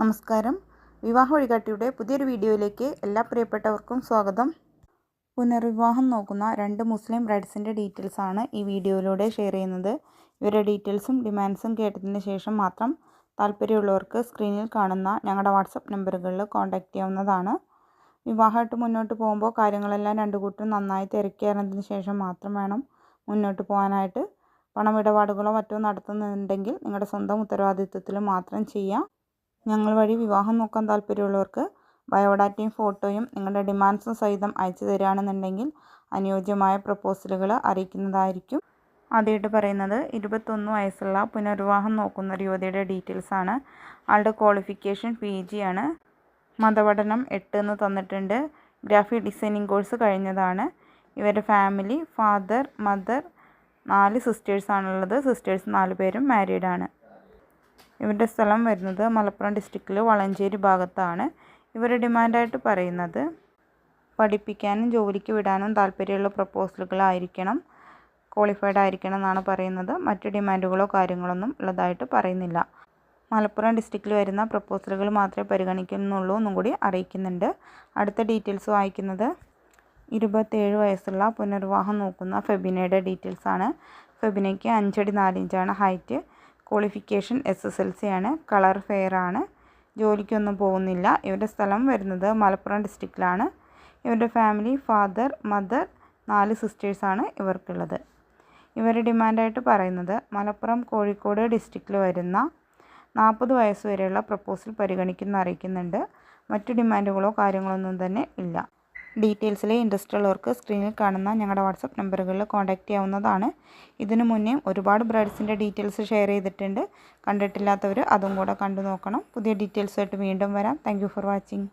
നമസ്കാരം. വിവാഹ വഴികാട്ടിയുടെ പുതിയൊരു വീഡിയോയിലേക്ക് എല്ലാ പ്രിയപ്പെട്ടവർക്കും സ്വാഗതം. പുനർവിവാഹം നോക്കുന്ന രണ്ട് മുസ്ലിം ബ്രൈഡ്സിന്റെ ഡീറ്റെയിൽസ് ആണ് ഈ വീഡിയോയിലൂടെ ഷെയർ ചെയ്യുന്നത്. ഇവരുടെ ഡീറ്റെയിൽസും ഡിമാൻഡ്സും കേട്ടതിന് ശേഷം മാത്രം താല്പര്യമുള്ളവർക്ക് സ്ക്രീനിൽ കാണുന്ന ഞങ്ങളുടെ വാട്സപ്പ് നമ്പറുകളിൽ കോൺടാക്റ്റ് ചെയ്യാവുന്നതാണ്. വിവാഹമായിട്ട് മുന്നോട്ട് പോകുമ്പോൾ കാര്യങ്ങളെല്ലാം രണ്ട് കൂട്ടും നന്നായി തിരക്കിയറിഞ്ഞതിന് ശേഷം മാത്രം വേണം മുന്നോട്ട് പോകാനായിട്ട്. പണമിടപാടുകളോ മറ്റോ നടത്തുന്നുണ്ടെങ്കിൽ നിങ്ങളുടെ സ്വന്തം ഉത്തരവാദിത്വത്തിൽ മാത്രം ചെയ്യാം. ഞങ്ങൾ വഴി വിവാഹം നോക്കാൻ താല്പര്യമുള്ളവർക്ക് ബയോഡാറ്റയും ഫോട്ടോയും നിങ്ങളുടെ ഡിമാൻഡ്സും സഹിതം അയച്ചു തരികയാണെന്നുണ്ടെങ്കിൽ അനുയോജ്യമായ പ്രപ്പോസലുകൾ അറിയിക്കുന്നതായിരിക്കും. ആദ്യമായിട്ട് പറയുന്നത് ഇരുപത്തൊന്ന് വയസ്സുള്ള പുനർവിവാഹം നോക്കുന്ന ഒരു യുവതിയുടെ ഡീറ്റെയിൽസ് ആണ്. ആളുടെ ക്വാളിഫിക്കേഷൻ പി ജി ആണ്. മതപഠനം എട്ട് എന്ന് തന്നിട്ടുണ്ട്. ഗ്രാഫിക് ഡിസൈനിങ് കോഴ്സ് കഴിഞ്ഞതാണ്. ഇവരുടെ ഫാമിലി ഫാദർ മദർ നാല് സിസ്റ്റേഴ്സാണുള്ളത് സിസ്റ്റേഴ്സ് നാല് പേരും മാരീഡാണ് ഇവരുടെ സ്ഥലം വരുന്നത് മലപ്പുറം ഡിസ്ട്രിക്റ്റിൽ വളഞ്ചേരി ഭാഗത്താണ്. ഇവർ ഡിമാൻഡായിട്ട് പറയുന്നത് പഠിപ്പിക്കാനും ജോലിക്ക് വിടാനും താല്പര്യമുള്ള പ്രപ്പോസലുകളായിരിക്കണം ക്വാളിഫൈഡ് ആയിരിക്കണം എന്നാണ് പറയുന്നത്. മറ്റ് ഡിമാൻഡുകളോ കാര്യങ്ങളൊന്നും ഉള്ളതായിട്ട് പറയുന്നില്ല. മലപ്പുറം ഡിസ്ട്രിക്റ്റിൽ വരുന്ന പ്രപ്പോസലുകൾ മാത്രമേ പരിഗണിക്കുന്നുള്ളൂ എന്നും കൂടി അറിയിക്കുന്നുണ്ട്. അടുത്ത ഡീറ്റെയിൽസ് വായിക്കുന്നത് ഇരുപത്തേഴ് വയസ്സുള്ള പുനർവിവാഹം നോക്കുന്ന ഫെബിനയുടെ ഡീറ്റെയിൽസാണ്. ഫെബിനയ്ക്ക് അഞ്ചടി നാലിഞ്ചാണ് height. Qualification S S L C ആണ്. കളർ ഫെയർ ആണ്. ജോലിക്കൊന്നും പോകുന്നില്ല. ഇവരുടെ സ്ഥലം വരുന്നത് മലപ്പുറം ഡിസ്ട്രിക്റ്റിലാണ് ഇവരുടെ ഫാമിലി ഫാദർ മദർ നാല് സിസ്റ്റേഴ്സാണ് ഇവർക്കുള്ളത്. ഇവരുടെ ഡിമാൻഡായിട്ട് പറയുന്നത് മലപ്പുറം കോഴിക്കോട് ഡിസ്ട്രിക്റ്റിൽ വരുന്ന നാൽപ്പത് വയസ്സ് വരെയുള്ള പ്രപ്പോസൽ പരിഗണിക്കുന്ന അറിയിക്കുന്നുണ്ട്. മറ്റു ഡിമാൻഡുകളോ കാര്യങ്ങളൊന്നും തന്നെ ഇല്ല. ഡീറ്റെയിൽസിലെ ഇൻട്രസ്റ്റ് ഉള്ളവർക്ക് സ്ക്രീനിൽ കാണുന്ന ഞങ്ങളുടെ വാട്സപ്പ് നമ്പറുകളിൽ കോൺടാക്റ്റ് ചെയ്യാവുന്നതാണ്. ഇതിനു മുന്നേ ഒരുപാട് ബ്രൈഡ്സിന്റെ ഡീറ്റെയിൽസ് ഷെയർ ചെയ്തിട്ടുണ്ട്. കണ്ടിട്ടില്ലാത്തവർ അതും കൂടെ കണ്ടു നോക്കണം പുതിയ ഡീറ്റെയിൽസായിട്ട് വീണ്ടും വരാം. Thank for watching